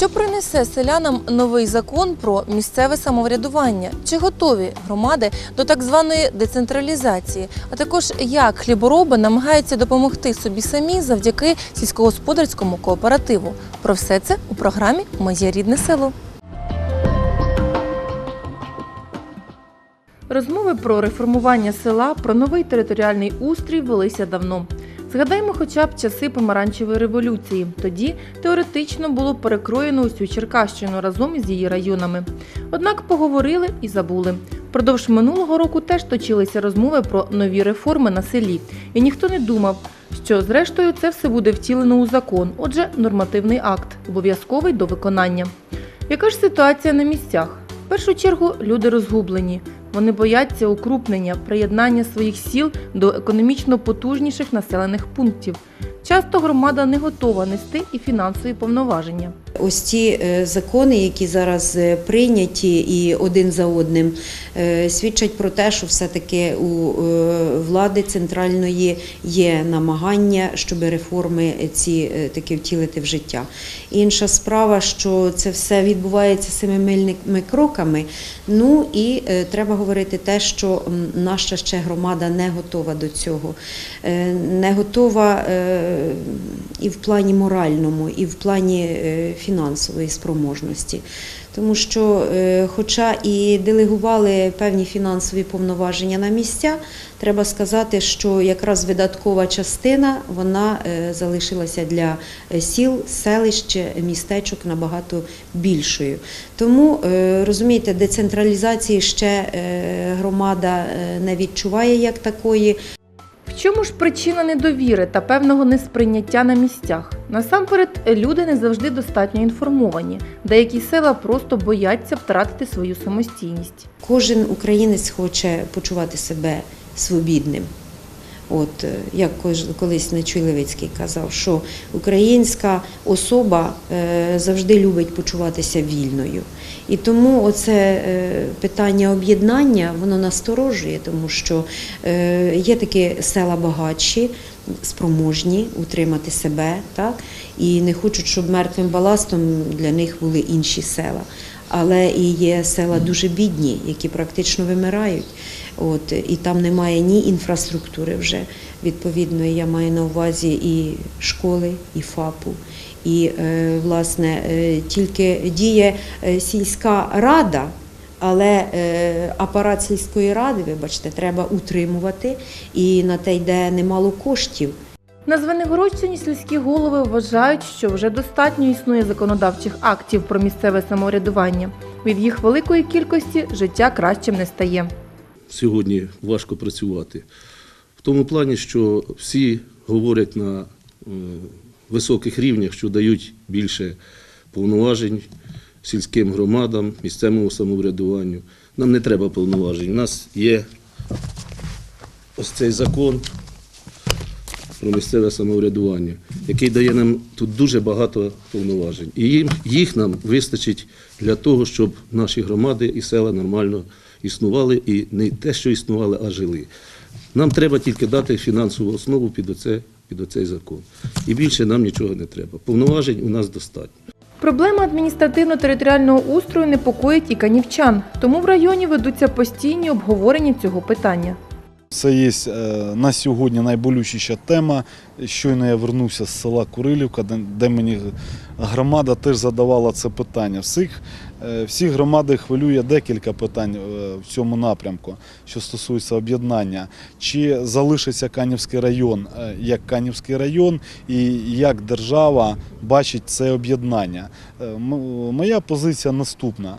Що принесе селянам новий закон про місцеве самоврядування? Чи готові громади до так званої децентралізації? А також як хлібороби намагаються допомогти собі самі завдяки сільськогосподарському кооперативу? Про все це у програмі Моє рідне село. Розмови про реформування села, про новий територіальний устрій велися давно. Згадаймо хоча б часи помаранчевої революції. Тоді теоретично було перекроєно усю Черкащину разом із її районами. Однак поговорили і забули. Впродовж минулого року теж точилися розмови про нові реформи на селі, і ніхто не думав, що зрештою це все буде втілено у закон, отже, нормативний акт, обов'язковий до виконання. Яка ж ситуація на місцях? В першу чергу люди розгублені. Вони бояться укрупнення, приєднання своїх сіл до економічно потужніших населених пунктів. Часто громада не готова нести і фінансові повноваження. Ось ті е, закони, які зараз е, прийняті і один за одним, е, свідчать про те, що все-таки у влади центральної є намагання, щоб реформи ці таки втілити в життя. Інша справа, що це все відбувається семимильними кроками. Ну і треба говорити те, що наша ще громада не готова до цього, не готова і в плані моральному, і в плані е, фінансової спроможності. Тому що, е, хоча і делегували певні фінансові повноваження на місця, треба сказати, що якраз видаткова частина вона е, залишилася для сіл, селищ, містечок набагато більшою. Тому розумієте, децентралізації ще громада не відчуває як такої. Чому ж причина недовіри та певного несприйняття на місцях? Насамперед, люди не завжди достатньо інформовані. Деякі села просто бояться втратити свою самостійність. Кожен українець хоче почувати себе свобідним. От е, як колись Нечуй Левицький казав, що українська особа е, завжди любить почуватися вільною. І тому оце е, питання об'єднання воно насторожує, тому що є такі села багатші, спроможні утримати себе, так і не хочуть, щоб мертвим баластом для них були інші села. Але і є села дуже бідні, які практично вимирають. От і там немає ні інфраструктури вже. Відповідно, я маю на увазі і школи, і ФАПу. І е, власне е, тільки діє е, сільська рада, але апарат сільської ради, вибачте, треба утримувати, і на те йде немало коштів. На Звенигородщині сільські голови вважають, що вже достатньо існує законодавчих актів про місцеве самоврядування. Від їх великої кількості життя кращим не стає. сьогодні важко працювати. В тому плані, що всі говорять на е, високих рівнях, що дають більше повноважень сільським громадам, місцевому самоврядуванню. Нам не треба повноважень. У нас є ось цей закон про місцеве самоврядування, який дає нам тут дуже багато повноважень. І їм, їх нам вистачить для того, щоб наші громади і села нормально існували і не те, що існували, а жили. Нам треба тільки дати фінансову основу під, оце, під оцей закон. І більше нам нічого не треба. Повноважень у нас достатньо. Проблема адміністративно-територіального устрою непокоїть і канівчан, тому в районі ведуться постійні обговорення цього питання. Це є е, на сьогодні найболючіша тема. Щойно я вернувся з села Курилівка, де, мені громада теж задавала це питання. Всіх, е, всі громади хвилює декілька питань е, в цьому напрямку, що стосується об'єднання. Чи залишиться Канівський район як Канівський район, і як держава бачить це об'єднання? Моя позиція наступна.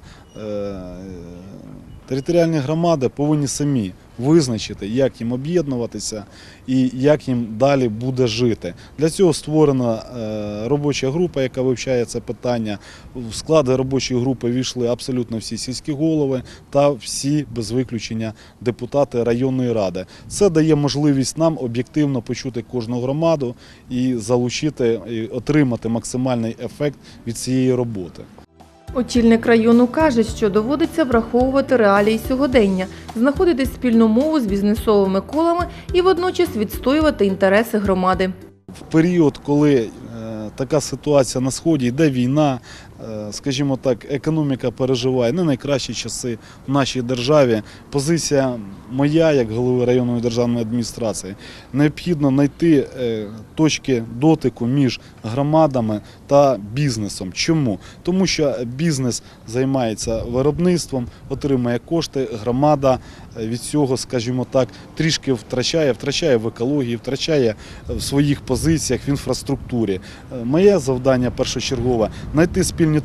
Територіальні громади повинні самі визначити, як їм об'єднуватися і як їм далі буде жити. Для цього створена е, робоча група, яка вивчає це питання. В склади робочої групи війшли абсолютно всі сільські голови та всі без виключення депутати районної ради. Це дає можливість нам об'єктивно почути кожну громаду і залучити, і отримати максимальний ефект від цієї роботи. Очільник району каже, що доводиться враховувати реалії сьогодення, знаходити спільну мову з бізнесовими колами і водночас відстоювати інтереси громади. в період, коли е, така ситуація на сході, йде війна. е, Скажімо так, економіка переживає не найкращі часи в нашій державі. Позиція моя, як голови районної державної адміністрації, необхідно знайти е, точки дотику між громадами та бізнесом. Чому? Тому що бізнес займається виробництвом, отримує кошти, громада е, від цього, скажімо так, трішки втрачає, втрачає в екології, втрачає в своїх позиціях в інфраструктурі. Е, Моє завдання першочергове знайти спільні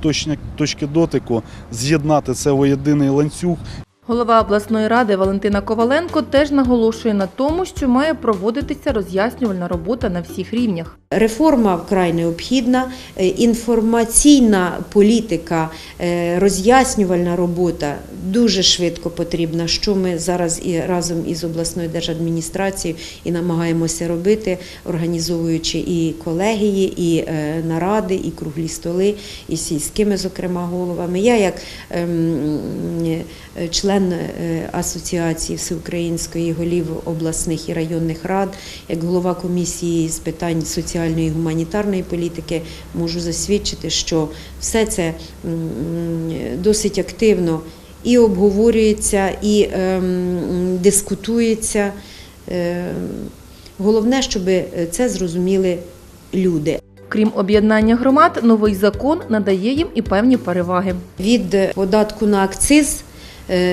точки дотику, з'єднати це в єдиний ланцюг Голова обласної ради Валентина Коваленко теж наголошує на тому, що має проводитися роз'яснювальна робота на всіх рівнях. Реформа вкрай необхідна, е, інформаційна політика, е, роз'яснювальна робота дуже швидко потрібна, що ми зараз і разом із обласною держадміністрацією і намагаємося робити, організовуючи і колегії, і е, наради, і круглі столи, і сільськими, зокрема, головами. Я як ем, е, член е, асоціації всеукраїнської голів обласних і районних рад, як голова комісії з питань соціальної і гуманітарної політики, можу засвідчити, що все це досить активно і обговорюється, і ем, дискутується. Ем, Головне, щоб це зрозуміли люди. Крім об'єднання громад, новий закон надає їм і певні переваги. Від податку на акциз е,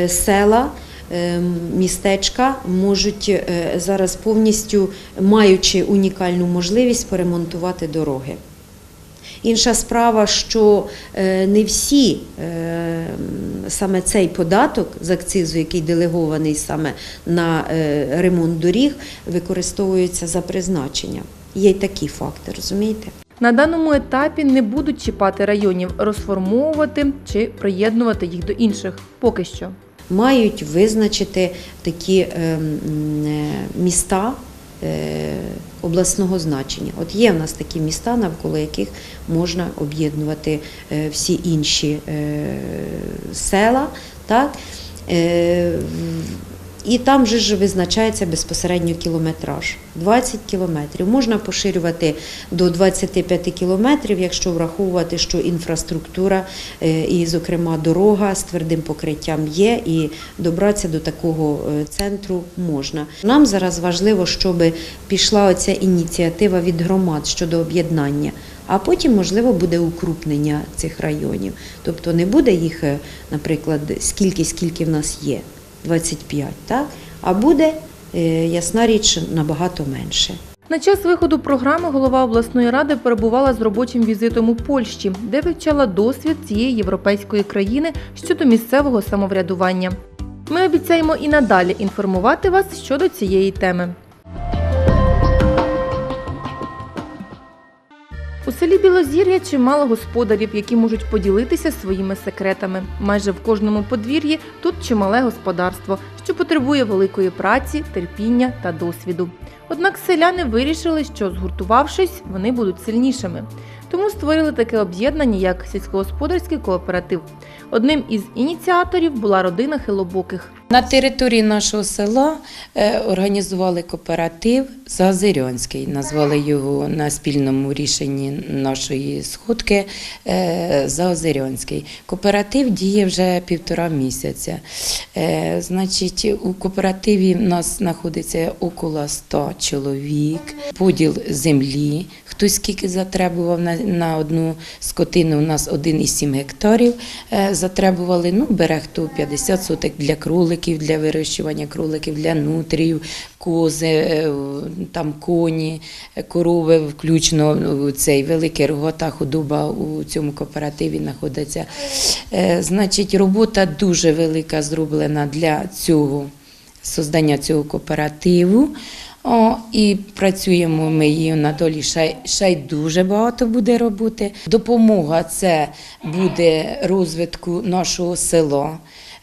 села, е, містечка можуть е, зараз повністю, маючи унікальну можливість, поремонтувати дороги. Інша справа, що е, не всі е, саме цей податок з акцизу, який делегований саме на е, ремонт доріг, використовується за призначенням. Є й такі факти, розумієте? На даному етапі не будуть чіпати районів, розформовувати чи приєднувати їх до інших. Поки що. мають визначити такі е, е, міста е, обласного значення. От є в нас такі міста, навколо яких можна об'єднувати е, всі інші села. Так? І там же ж визначається безпосередньо кілометраж. 20 кілометрів. Можна поширювати до 25 кілометрів, якщо враховувати, що інфраструктура е, і, зокрема, дорога з твердим покриттям є, і добратися до такого е, центру можна. Нам зараз важливо, щоб пішла оця ініціатива від громад щодо об'єднання. А потім, можливо, буде укрупнення цих районів. Тобто не буде їх, е, наприклад, скільки, скільки в нас є, 25, так? а буде, е, ясна річ, набагато менше. На час виходу програми голова обласної ради перебувала з робочим візитом у Польщі, де вивчала досвід цієї європейської країни щодо місцевого самоврядування. Ми обіцяємо і надалі інформувати вас щодо цієї теми. Селі Білозір'я чимало господарів, які можуть поділитися своїми секретами. Майже в кожному подвір'ї тут чимале господарство, що потребує великої праці, терпіння та досвіду. Однак селяни вирішили, що згуртувавшись, вони будуть сильнішими. Тому створили таке об'єднання, як сільськогосподарський кооператив. Одним із ініціаторів була родина Хилобоких. На території нашого села е, організували кооператив Заозерянський. Назвали його на спільному рішенні нашої сходки е, Заозерянський. Кооператив діє вже півтора місяця. Е, Значить, у кооперативі в нас знаходиться около 100 чоловік, поділ землі. Хтось скільки затребував на, на одну скотину, у нас 1,7 гектарів е, затребували. Ну, бере хто 50 соток для кроликів, для вирощування кроликів, для нутрів, кози, е, там коні, е, корови, включно цей великий рогота худоба у цьому кооперативі знаходиться. Значить, робота дуже велика зроблена для цього создання цього кооперативу. О, і працюємо ми її надолі. Ще, й- ще й дуже багато буде роботи. Допомога це буде розвитку нашого села.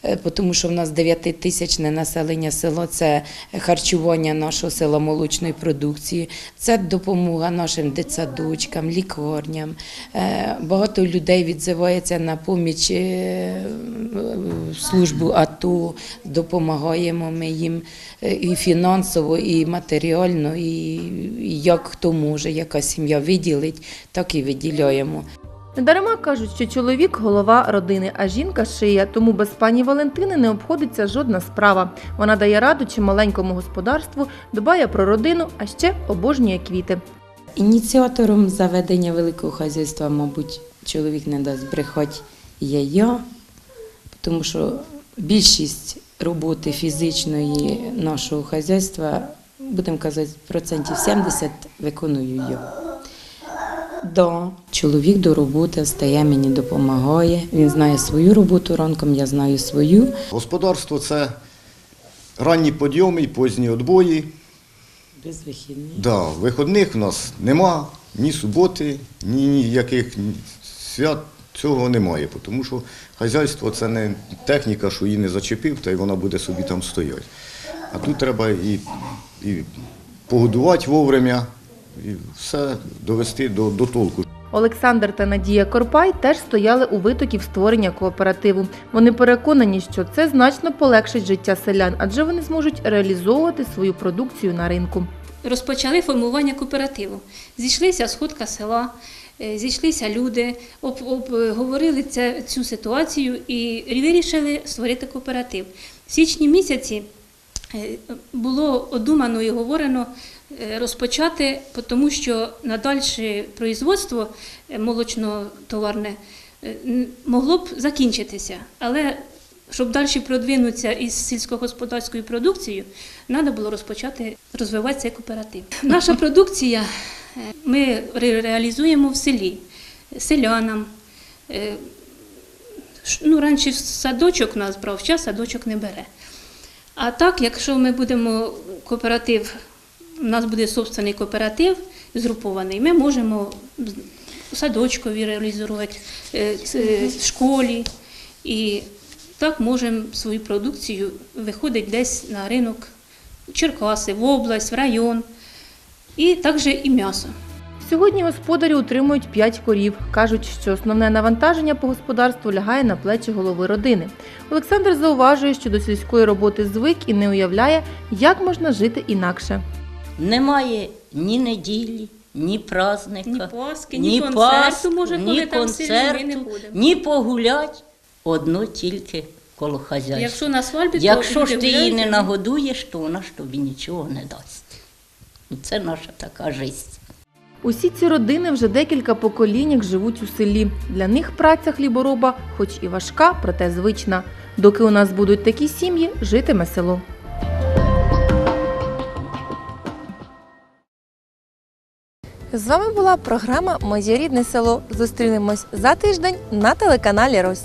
Е, Тому що в нас 9 тисячне населення село це харчування нашого села молочної продукції, це допомога нашим дитсадочкам, лікарням. Е, Багато людей відзивається на поміч е, службу АТО, допомагаємо ми їм і фінансово, і матеріально, і як хто може, яка сім'я виділить, так і виділяємо. Недарема кажуть, що чоловік голова родини, а жінка шия, тому без пані Валентини не обходиться жодна справа. Вона дає раду чималенькому господарству, дбає про родину, а ще обожнює квіти. Ініціатором заведення великого хазяйства, мабуть, чоловік не дасть брехати, є я, тому що більшість роботи фізичної нашого хазяйства, будемо казати, процентів 70 виконую я. Да, чоловік до роботи стає мені допомагає. Він знає свою роботу ранком, я знаю свою. Господарство це ранні підйоми і позні відбої. Без вихідних. Да, виходних в нас нема, ні суботи, ні ніяких свят. Цього немає, тому що хазяйство це не техніка, що її не зачепив, та й вона буде собі там стояти. А тут треба і, і погодувати вовремя, і все довести до, до толку. Олександр та Надія Корпай теж стояли у витоків створення кооперативу. Вони переконані, що це значно полегшить життя селян, адже вони зможуть реалізовувати свою продукцію на ринку. розпочали формування кооперативу. Зійшлися сходка села, е, зійшлися люди, об, обговорили це, цю ситуацію і вирішили створити кооператив. В січні місяці е, було одумано і говорено розпочати, тому що надальше производство е, молочно-товарне е, могло б закінчитися. Але щоб далі продвинутися із сільськогосподарською продукцією, треба було розпочати розвивати цей кооператив. Наша продукція е, ми реалізуємо в селі селянам. Е, Ну, раніше садочок нас брав, зараз садочок не бере. А так, якщо ми будемо кооператив, у нас буде собственний кооператив згрупований, ми можемо садочкові реалізувати, е, в школі. І так можемо свою продукцію виходити десь на ринок в Черкаси, в область, в район. І також і м'ясо. Сьогодні господарі утримують 5 корів. Кажуть, що основне навантаження по господарству лягає на плечі голови родини. Олександр зауважує, що до сільської роботи звик і не уявляє, як можна жити інакше. Немає ні неділі, ні праздника, Ні Пасхи, ні концерту, може, коли ні там в селі, не будемо. ні погулять. Одно тільки коло хазяйства. Якщо на свадьбі, то Якщо ж ти її не ну, нагодуєш, то вона ж тобі нічого не дасть. Це наша така життя. Усі ці родини вже декілька поколінь як живуть у селі. Для них праця хлібороба, хоч і важка, проте звична. Доки у нас будуть такі сім'ї, житиме село. З вами була програма Моє рідне село. Зустрінемось за тиждень на телеканалі Рось.